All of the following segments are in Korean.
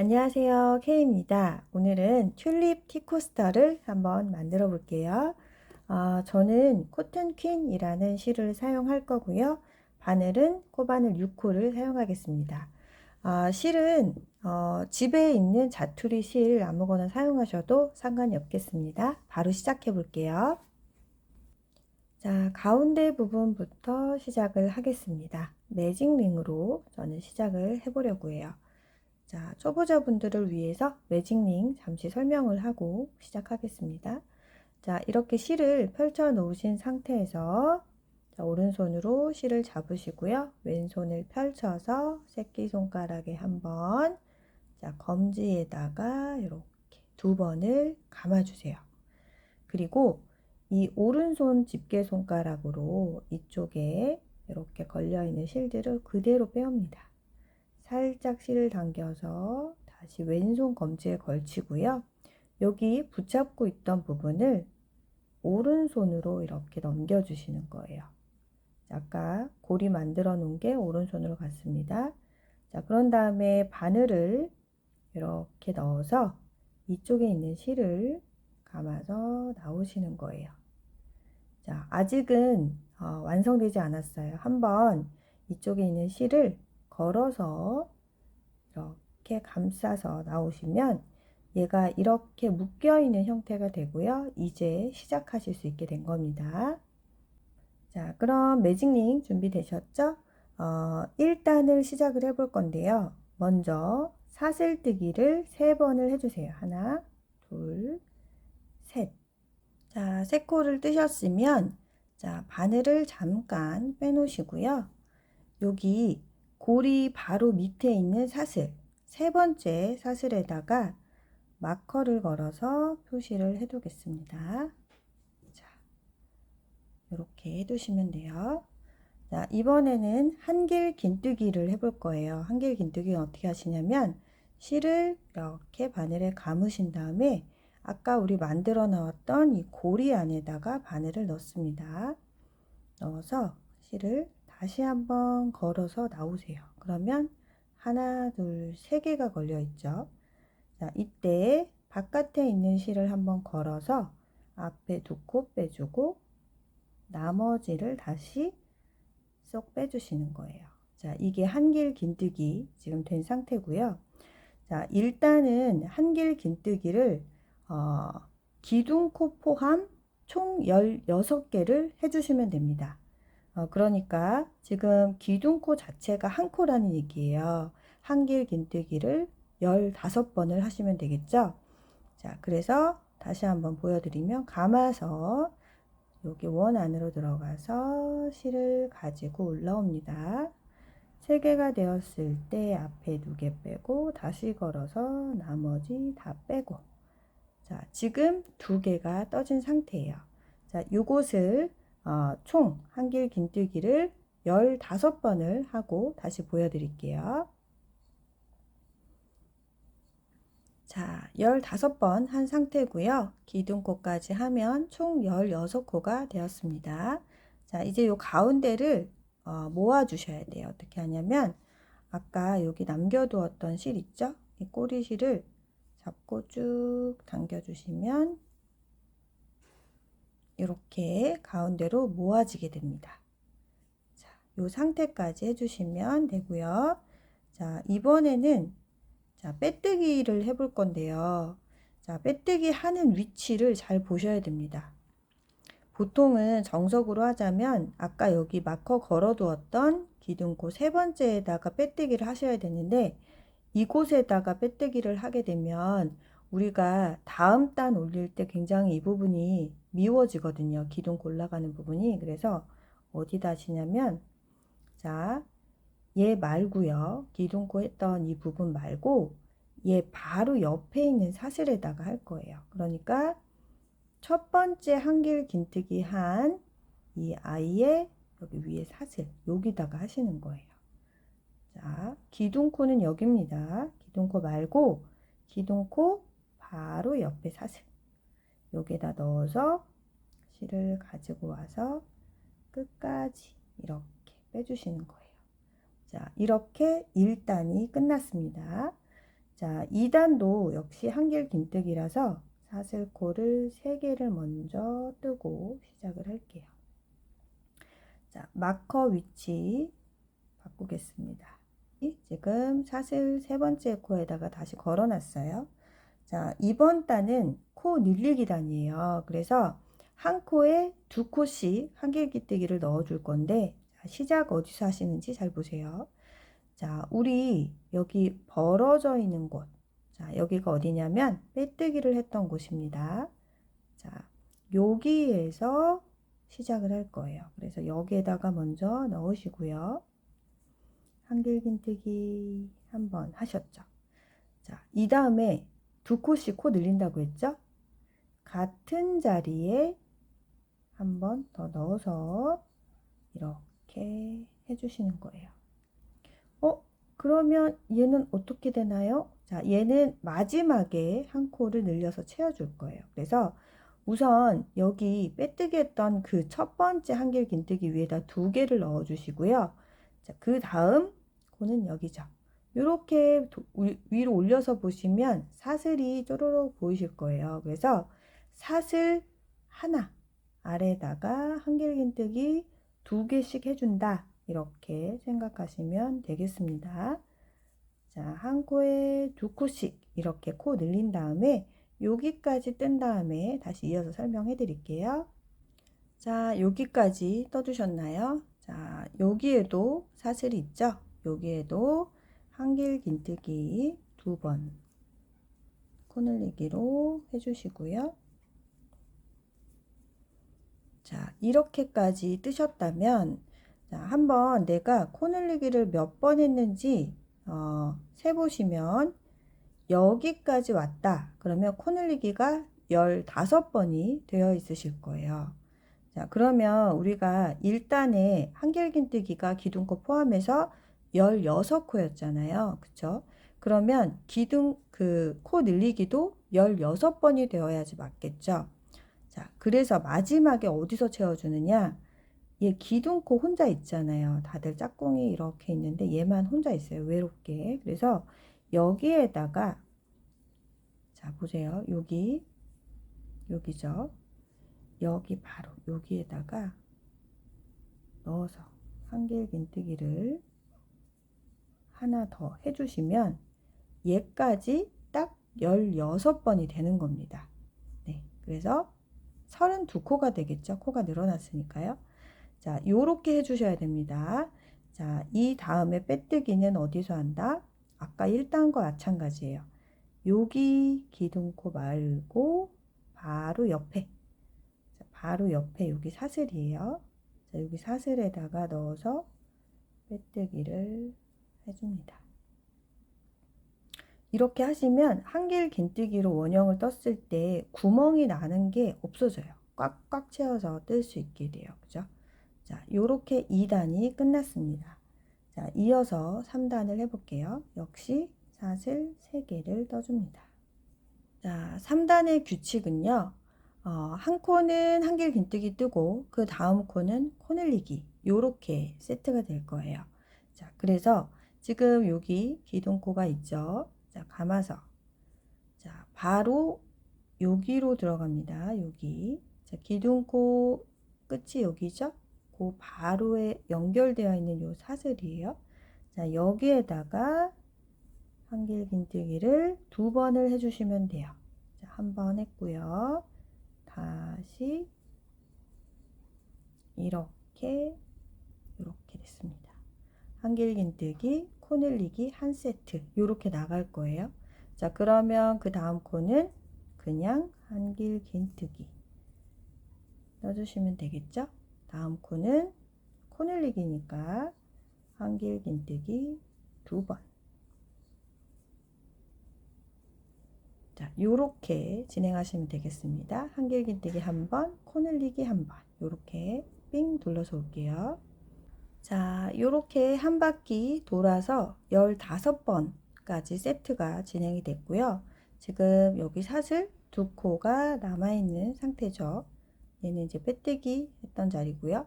안녕하세요. K입니다. 오늘은 튤립 티코스터를 한번 만들어 볼게요. 어, 저는 코튼 퀸이라는 실을 사용할 거고요. 바늘은 코바늘 6호를 사용하겠습니다. 어, 실은 어, 집에 있는 자투리 실 아무거나 사용하셔도 상관이 없겠습니다. 바로 시작해 볼게요. 자, 가운데 부분부터 시작을 하겠습니다. 매직링으로 저는 시작을 해보려고 해요. 자, 초보자분들을 위해서 매직링 잠시 설명을 하고 시작하겠습니다. 자, 이렇게 실을 펼쳐 놓으신 상태에서 자, 오른손으로 실을 잡으시고요. 왼손을 펼쳐서 새끼손가락에 한번 자, 검지에다가 이렇게 두 번을 감아주세요. 그리고 이 오른손 집게 손가락으로 이쪽에 이렇게 걸려있는 실들을 그대로 빼옵니다. 살짝 실을 당겨서 다시 왼손 검지에 걸치고요. 여기 붙잡고 있던 부분을 오른손으로 이렇게 넘겨주시는 거예요. 아까 고리 만들어 놓은 게 오른손으로 갔습니다. 자, 그런 다음에 바늘을 이렇게 넣어서 이쪽에 있는 실을 감아서 나오시는 거예요. 자, 아직은 어, 완성되지 않았어요. 한번 이쪽에 있는 실을 걸어서 이렇게 감싸서 나오시면 얘가 이렇게 묶여 있는 형태가 되고요. 이제 시작하실 수 있게 된 겁니다. 자, 그럼 매직링 준비되셨죠? 어, 1단을 시작을 해 볼 건데요. 먼저 사슬뜨기를 세 번을 해주세요. 하나, 둘, 셋. 자, 세 코를 뜨셨으면 자, 바늘을 잠깐 빼놓으시고요. 여기 고리 바로 밑에 있는 사슬, 세 번째 사슬에다가 마커를 걸어서 표시를 해두겠습니다. 자, 이렇게 해두시면 돼요. 자, 이번에는 한길 긴뜨기를 해볼 거예요. 한길 긴뜨기는 어떻게 하시냐면 실을 이렇게 바늘에 감으신 다음에 아까 우리 만들어 나왔던 이 고리 안에다가 바늘을 넣습니다. 넣어서 실을 다시 한번 걸어서 나오세요. 그러면 하나, 둘, 세 개가 걸려 있죠. 자, 이때 바깥에 있는 실을 한번 걸어서 앞에 두코 빼주고 나머지를 다시 쏙 빼주시는 거예요. 자, 이게 한길 긴뜨기 지금 된 상태고요. 자, 일단은 한길 긴뜨기를 어, 기둥코 포함 총 16개를 해주시면 됩니다. 어, 그러니까 지금 기둥코 자체가 한 코라는 얘기예요. 한길 긴뜨기를 15번을 하시면 되겠죠? 자, 그래서 다시 한번 보여드리면 감아서 여기 원 안으로 들어가서 실을 가지고 올라옵니다. 세 개가 되었을 때 앞에 두개 빼고 다시 걸어서 나머지 다 빼고 자, 지금 두 개가 떠진 상태예요. 자, 요것을 어, 총 한길 긴뜨기를 15번을 하고 다시 보여드릴게요. 자, 15번 한 상태고요. 기둥코까지 하면 총 16코가 되었습니다. 자, 이제 요 가운데를 어, 모아 주셔야 돼요. 어떻게 하냐면 아까 여기 남겨두었던 실 있죠? 이 꼬리실을 잡고 쭉 당겨 주시면 이렇게 가운데로 모아지게 됩니다. 자, 요 상태까지 해주시면 되고요. 자, 이번에는 자, 빼뜨기를 해볼 건데요. 자, 빼뜨기 하는 위치를 잘 보셔야 됩니다. 보통은 정석으로 하자면 아까 여기 마커 걸어두었던 기둥코 세 번째에다가 빼뜨기를 하셔야 되는데 이곳에다가 빼뜨기를 하게 되면 우리가 다음 단 올릴 때 굉장히 이 부분이 미워지거든요. 기둥 골라가는 부분이. 그래서 어디다 하시냐면 자, 얘 말고요. 기둥코 했던 이 부분 말고 얘 바로 옆에 있는 사슬에다가 할 거예요. 그러니까 첫 번째 한길 긴뜨기 한 이 아이의 여기 위에 사슬 여기다가 하시는 거예요. 자, 기둥코는 여기입니다. 기둥코 말고 기둥코 바로 옆에 사슬 여기다 넣어서 실을 가지고 와서 끝까지 이렇게 빼주시는 거예요. 자, 이렇게 1단이 끝났습니다. 자, 2단도 역시 한길 긴뜨기라서 사슬코를 3개를 먼저 뜨고 시작을 할게요. 자, 마커 위치 바꾸겠습니다. 지금 사슬 세 번째 코에다가 다시 걸어놨어요. 자, 이번 단은 코 늘리기 단이에요. 그래서 한 코에 두 코씩 한길기뜨기를 넣어줄 건데 자, 시작 어디서 하시는지 잘 보세요. 자, 우리 여기 벌어져 있는 곳. 자, 여기가 어디냐면 빼뜨기를 했던 곳입니다. 자, 여기에서 시작을 할 거예요. 그래서 여기에다가 먼저 넣으시고요. 한길긴뜨기 한번 하셨죠. 자, 이 다음에 두 코씩 코 늘린다고 했죠? 같은 자리에 한 번 더 넣어서 이렇게 해주시는 거예요. 어? 그러면 얘는 어떻게 되나요? 자, 얘는 마지막에 한 코를 늘려서 채워줄 거예요. 그래서 우선 여기 빼뜨기 했던 그 첫 번째 한길 긴뜨기 위에다 두 개를 넣어 주시고요. 자, 그 다음 코는 여기죠. 이렇게 위로 올려서 보시면 사슬이 쪼르륵 보이실 거예요. 그래서 사슬 하나 아래다가 한길 긴뜨기 두 개씩 해준다. 이렇게 생각하시면 되겠습니다. 자, 한 코에 두 코씩 이렇게 코 늘린 다음에 여기까지 뜬 다음에 다시 이어서 설명해 드릴게요. 자, 여기까지 떠주셨나요? 자, 여기에도 사슬이 있죠? 여기에도 한길 긴뜨기 두 번 코늘리기로 해주시고요. 자, 이렇게까지 뜨셨다면 자, 한번 내가 코늘리기를 몇 번 했는지 어, 세보시면 여기까지 왔다. 그러면 코늘리기가 15번이 되어 있으실 거예요. 자, 그러면 우리가 1단에 한길긴뜨기가 기둥코 포함해서 16코였잖아요. 그쵸? 그러면 기둥, 그, 코 늘리기도 16번이 되어야지 맞겠죠? 자, 그래서 마지막에 어디서 채워주느냐? 얘 기둥코 혼자 있잖아요. 다들 짝꿍이 이렇게 있는데 얘만 혼자 있어요. 외롭게. 그래서 여기에다가 자 보세요. 여기 여기죠. 여기 바로 여기에다가 넣어서 한길 긴뜨기를 하나 더 해주시면 얘까지 딱 16번이 되는 겁니다. 네, 그래서 32코가 되겠죠. 코가 늘어났으니까요. 자, 요렇게 해주셔야 됩니다. 자, 이 다음에 빼뜨기는 어디서 한다? 아까 1단과 마찬가지예요. 여기 기둥코 말고 바로 옆에 자, 바로 옆에 여기 사슬이에요. 자, 여기 사슬에다가 넣어서 빼뜨기를 해줍니다. 이렇게 하시면 한길 긴뜨기로 원형을 떴을 때 구멍이 나는 게 없어져요. 꽉꽉 채워서 뜰 수 있게 돼요. 그죠? 자, 요렇게 2단이 끝났습니다. 자, 이어서 3단을 해볼게요. 역시 사슬 3개를 떠줍니다. 자, 3단의 규칙은요. 어, 한 코는 한길 긴뜨기 뜨고 그 다음 코는 코 늘리기 요렇게 세트가 될 거예요. 자, 그래서 지금 여기 기둥코가 있죠. 자, 감아서 자, 바로 여기로 들어갑니다. 여기. 자, 기둥코 끝이 여기죠? 그 바로에 연결되어 있는 요 사슬이에요. 자, 여기에다가 한길 긴뜨기를 두 번을 해주시면 돼요. 자, 한 번 했고요. 다시 이렇게 이렇게 됐습니다. 한길긴뜨기, 코늘리기 한 세트 이렇게 나갈 거예요. 자, 그러면 그 다음 코는 그냥 한길긴뜨기 넣어주시면 되겠죠? 다음 코는 코늘리기니까 한길 긴뜨기 두 번. 자, 요렇게 진행하시면 되겠습니다. 한길 긴뜨기 한 번, 코늘리기 한 번. 요렇게 삥 둘러서 올게요. 자, 요렇게 한 바퀴 돌아서 15번까지 세트가 진행이 됐고요. 지금 여기 사슬 두 코가 남아있는 상태죠. 얘는 이제 빼뜨기 했던 자리고요.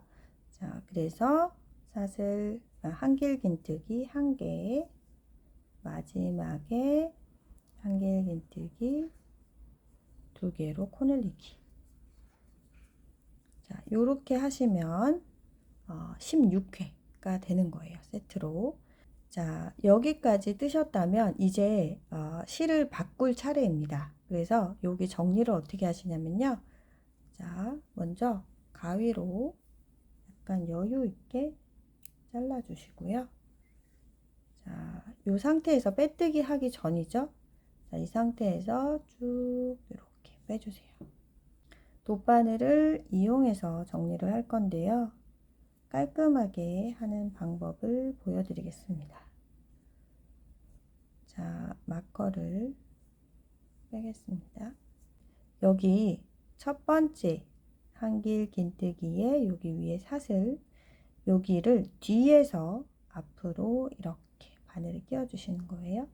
자, 그래서 사슬 아, 한길 긴뜨기 한 개, 마지막에 긴뜨기 두 개로 코늘리기 자 요렇게 하시면 어, 16회가 되는 거예요 세트로 자 여기까지 뜨셨다면 이제 어, 실을 바꿀 차례입니다 그래서 여기 정리를 어떻게 하시냐면요 자 먼저 가위로 약간 여유 있게 잘라 주시고요 자, 이 상태에서 빼뜨기 하기 전이죠. 자, 이 상태에서 쭉 이렇게 빼주세요. 돗바늘을 이용해서 정리를 할 건데요. 깔끔하게 하는 방법을 보여드리겠습니다. 자, 마커를 빼겠습니다. 여기 첫 번째 한길 긴뜨기에 여기 위에 사슬 여기를 뒤에서 앞으로 이렇게 바늘을 끼워 주시는 거예요.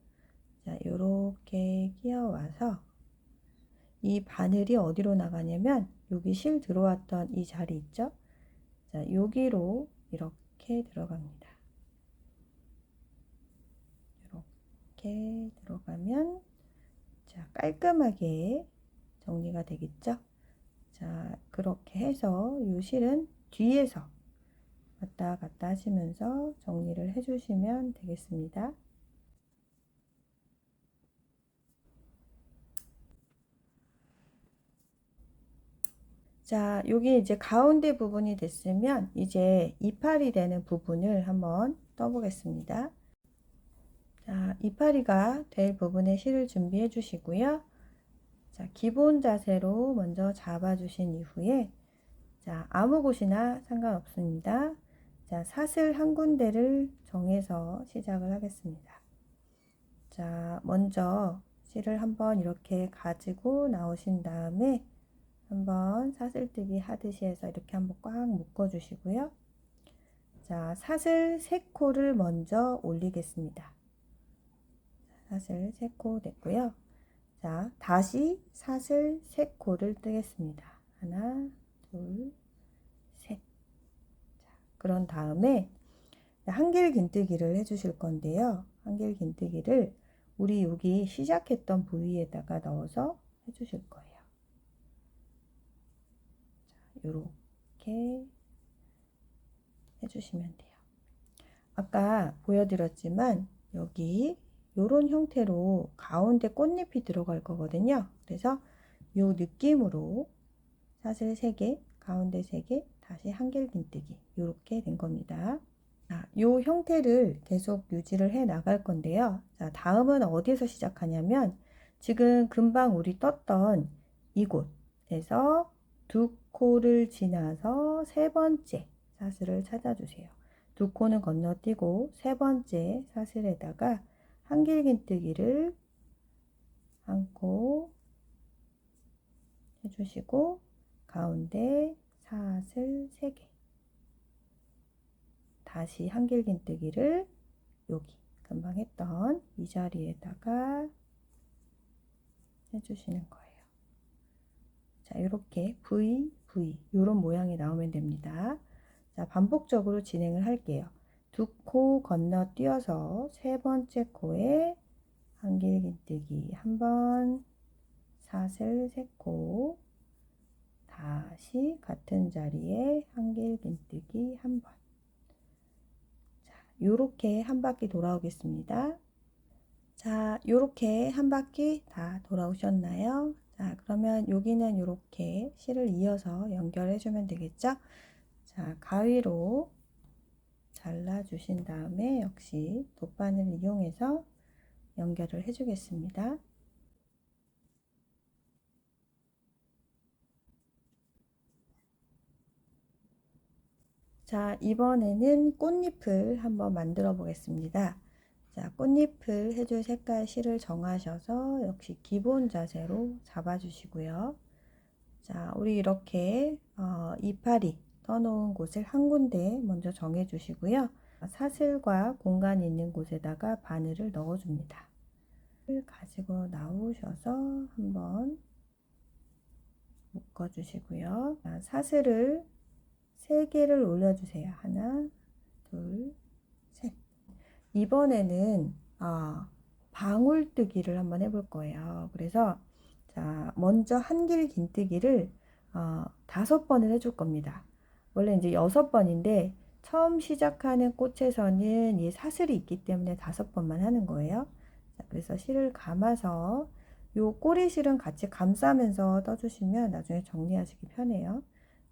자, 요렇게 끼워 와서 이 바늘이 어디로 나가냐면 여기 실 들어왔던 이 자리 있죠? 자, 여기로 이렇게 들어갑니다. 이렇게 들어가면 자, 깔끔하게 정리가 되겠죠? 자, 그렇게 해서 이 실은 뒤에서 왔다 갔다 하시면서 정리를 해주시면 되겠습니다. 자, 여기 이제 가운데 부분이 됐으면 이제 이파리 되는 부분을 한번 떠보겠습니다. 자, 이파리가 될 부분에 실을 준비해 주시고요. 자, 기본 자세로 먼저 잡아 주신 이후에 자, 아무 곳이나 상관없습니다. 자, 사슬 한 군데를 정해서 시작을 하겠습니다. 자, 먼저 실을 한번 이렇게 가지고 나오신 다음에 한번 사슬뜨기 하듯이 해서 이렇게 한번 꽉 묶어 주시고요. 자, 사슬 3코를 먼저 올리겠습니다. 사슬 3코 됐고요. 자, 다시 사슬 3코를 뜨겠습니다. 하나, 둘, 셋. 자, 그런 다음에 한길 긴뜨기를 해 주실 건데요. 한길 긴뜨기를 우리 여기 시작했던 부위에다가 넣어서 해 주실 거예요. 자, 요렇게 해 주시면 돼요. 아까 보여드렸지만 여기 요런 형태로 가운데 꽃잎이 들어갈 거거든요. 그래서 요 느낌으로 사슬 3개, 가운데 3개, 다시 한길 긴뜨기 이렇게 된 겁니다. 자, 요 형태를 계속 유지를 해 나갈 건데요. 자, 다음은 어디에서 시작하냐면 지금 금방 우리 떴던 이곳에서 두 코를 지나서 세 번째 사슬을 찾아주세요. 두 코는 건너뛰고 세 번째 사슬에다가 한길 긴뜨기를 한 코 해주시고 가운데 사슬 3개 다시 한길 긴뜨기를 여기 금방 했던 이 자리에다가 해주시는 거예요. 자, 이렇게 V, V 이런 모양이 나오면 됩니다. 자, 반복적으로 진행을 할게요. 두 코 건너뛰어서 세 번째 코에 한길 긴뜨기 한 번, 사슬 세 코, 다시 같은 자리에 한길 긴뜨기 한 번. 자, 요렇게 한 바퀴 돌아오겠습니다. 자, 요렇게 한 바퀴 다 돌아오셨나요? 자, 그러면 여기는 이렇게 실을 이어서 연결해 주면 되겠죠? 자, 가위로 잘라 주신 다음에 역시 돗바늘을 이용해서 연결을 해 주겠습니다. 자, 이번에는 꽃잎을 한번 만들어 보겠습니다. 자, 꽃잎을 해줄 색깔 실을 정하셔서 역시 기본 자세로 잡아주시고요. 자, 우리 이렇게 어, 이파리 떠놓은 곳을 한 군데 먼저 정해주시고요. 사슬과 공간이 있는 곳에다가 바늘을 넣어줍니다. 가지고 나오셔서 한번 묶어주시고요. 사슬을 3개를 올려주세요. 하나, 둘, 셋. 이번에는 아, 방울뜨기를 한번 해볼 거예요. 그래서 자, 먼저 한길 긴뜨기를 어, 다섯 번을 해줄 겁니다. 원래 이제 여섯 번인데 처음 시작하는 꽃에서는 이 사슬이 있기 때문에 다섯 번만 하는 거예요. 자, 그래서 실을 감아서 요 꼬리 실은 같이 감싸면서 떠주시면 나중에 정리하시기 편해요.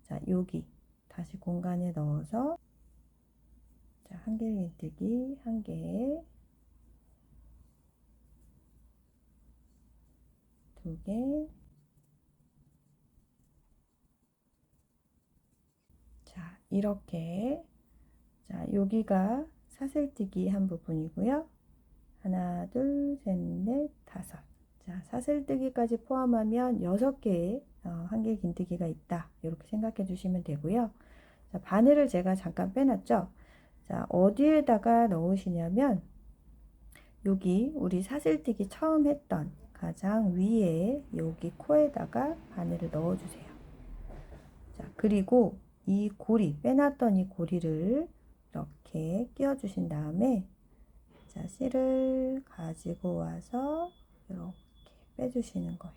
자, 여기 다시 공간에 넣어서 자, 한길 긴뜨기 한 개, 두 개, 자, 이렇게 자, 여기가 사슬뜨기 한 부분이고요. 하나, 둘, 셋, 넷, 다섯. 자, 사슬뜨기까지 포함하면 여섯 개의 어, 한길 긴뜨기가 있다. 이렇게 생각해 주시면 되고요. 자, 바늘을 제가 잠깐 빼놨죠. 자, 어디에다가 넣으시냐면 여기 우리 사슬뜨기 처음 했던 가장 위에 여기 코에다가 바늘을 넣어주세요. 자, 그리고 이 고리, 빼놨던 이 고리를 이렇게 끼워주신 다음에 자, 실을 가지고 와서 이렇게 빼주시는 거예요.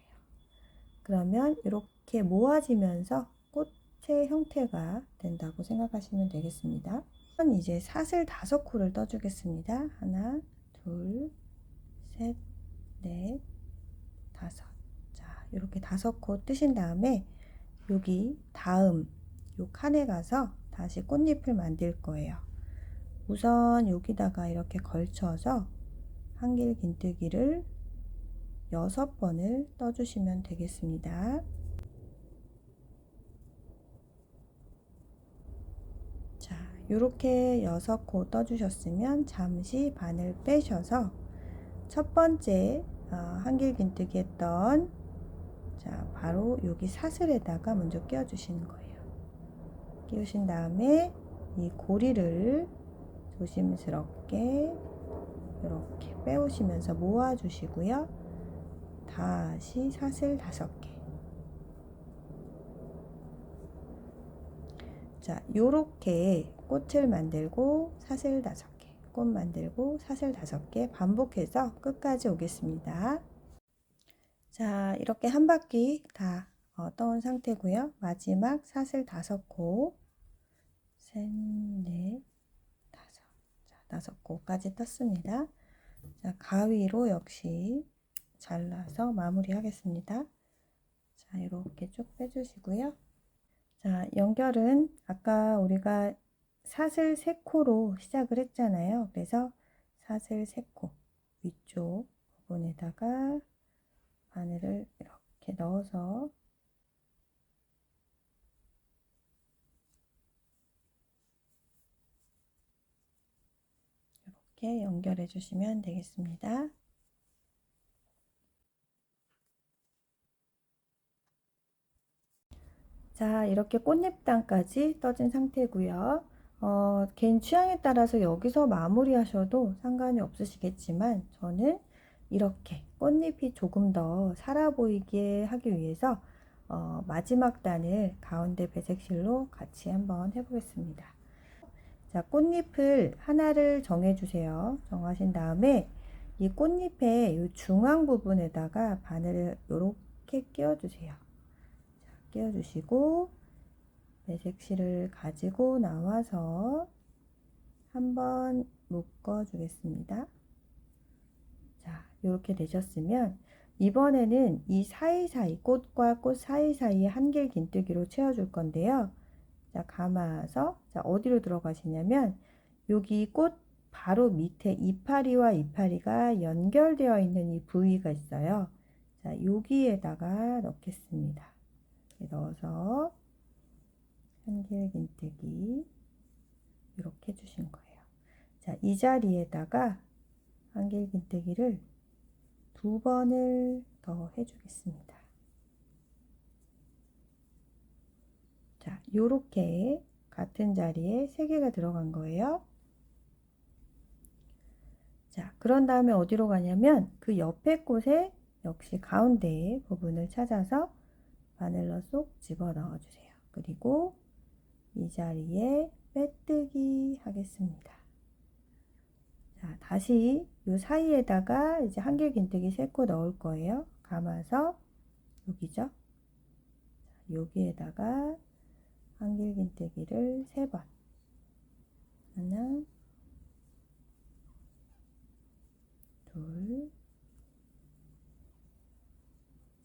그러면 이렇게 모아지면서 꽃의 형태가 된다고 생각하시면 되겠습니다. 이제 사슬 다섯 코를 떠주겠습니다. 하나, 둘, 셋, 넷, 다섯. 자, 이렇게 다섯 코 뜨신 다음에 여기 다음 요 칸에 가서 다시 꽃잎을 만들 거예요. 우선 여기다가 이렇게 걸쳐서 한길 긴뜨기를 여섯 번을 떠주시면 되겠습니다. 자, 이렇게 여섯 코 떠주셨으면 잠시 바늘 빼셔서 첫 번째 어, 한길 긴뜨기 했던 자, 바로 여기 사슬에다가 먼저 끼워주시는 거예요. 끼우신 다음에 이 고리를 조심스럽게 이렇게 빼오시면서 모아주시고요. 다시 사슬 다섯 개. 자, 요렇게 꽃을 만들고 사슬 다섯 개, 꽃 만들고 사슬 다섯 개 반복해서 끝까지 오겠습니다. 자, 이렇게 한 바퀴 다 어, 떠온 상태고요. 마지막 사슬 다섯 코, 셋, 넷, 다섯. 자, 다섯 코까지 떴습니다. 자, 가위로 역시 잘라서 마무리 하겠습니다. 자, 이렇게 쭉 빼주시고요. 자, 연결은 아까 우리가 사슬 3코로 시작을 했잖아요. 그래서 사슬 3코 위쪽 부분에다가 바늘을 이렇게 넣어서 이렇게 연결해 주시면 되겠습니다. 자, 이렇게 꽃잎단까지 떠진 상태고요. 어, 개인 취향에 따라서 여기서 마무리 하셔도 상관이 없으시겠지만 저는 이렇게 꽃잎이 조금 더 살아 보이게 하기 위해서 어, 마지막 단을 가운데 배색실로 같이 한번 해보겠습니다. 자, 꽃잎을 하나를 정해주세요. 정하신 다음에 이 꽃잎의 이 중앙 부분에다가 바늘을 이렇게 끼워주세요. 자, 끼워주시고 배색실을 가지고 나와서 한번 묶어 주겠습니다. 자, 이렇게 되셨으면 이번에는 이 사이사이 꽃과 꽃 사이사이에 한길 긴뜨기로 채워줄 건데요. 자, 감아서 자, 어디로 들어가시냐면 여기 꽃 바로 밑에 이파리와 이파리가 연결되어 있는 이 부위가 있어요. 자, 여기에다가 넣겠습니다. 넣어서 한길 긴뜨기 이렇게 해주신 거예요. 자, 이 자리에다가 한길 긴뜨기를 두 번을 더 해주겠습니다. 자, 요렇게 같은 자리에 세 개가 들어간 거예요. 자, 그런 다음에 어디로 가냐면 그 옆에 곳에 역시 가운데 부분을 찾아서 바늘로 쏙 집어 넣어 주세요. 그리고 이 자리에 빼뜨기 하겠습니다. 자, 자, 다시 요 사이에다가 이제 한길긴뜨기 세코 넣을 거예요. 감아서 여기죠. 자, 여기에다가 한길긴뜨기를 세 번. 하나, 둘,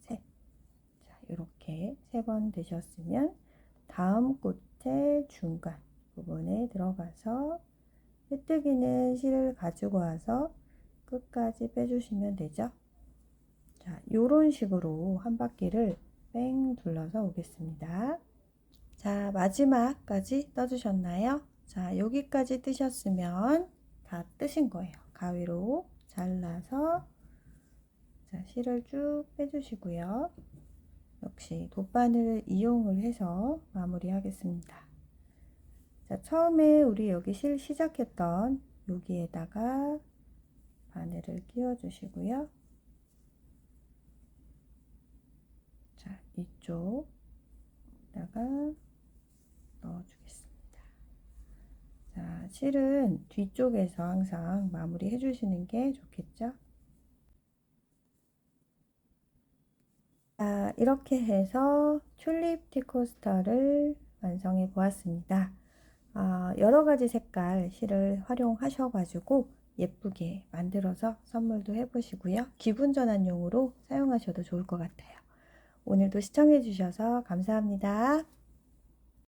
셋. 자, 이렇게 세 번 되셨으면 다음 꽃의 중간 부분에 들어가서 빼뜨기는 실을 가지고 와서 끝까지 빼주시면 되죠. 자, 요런 식으로 한 바퀴를 뺑 둘러서 오겠습니다. 자, 마지막까지 떠주셨나요? 자, 여기까지 뜨셨으면 다 뜨신 거예요. 가위로 잘라서 자, 실을 쭉 빼주시고요. 역시 돗바늘 이용을 해서 마무리하겠습니다. 자, 처음에 우리 여기 실 시작했던 여기에다가 바늘을 끼워 주시고요. 자, 이쪽에다가 넣어 주겠습니다. 자, 실은 뒤쪽에서 항상 마무리 해 주시는 게 좋겠죠? 자, 이렇게 해서 튤립 티코스터를 완성해 보았습니다. 아, 여러 가지 색깔 실을 활용하셔가지고 예쁘게 만들어서 선물도 해보시고요. 기분 전환용으로 사용하셔도 좋을 것 같아요. 오늘도 시청해 주셔서 감사합니다.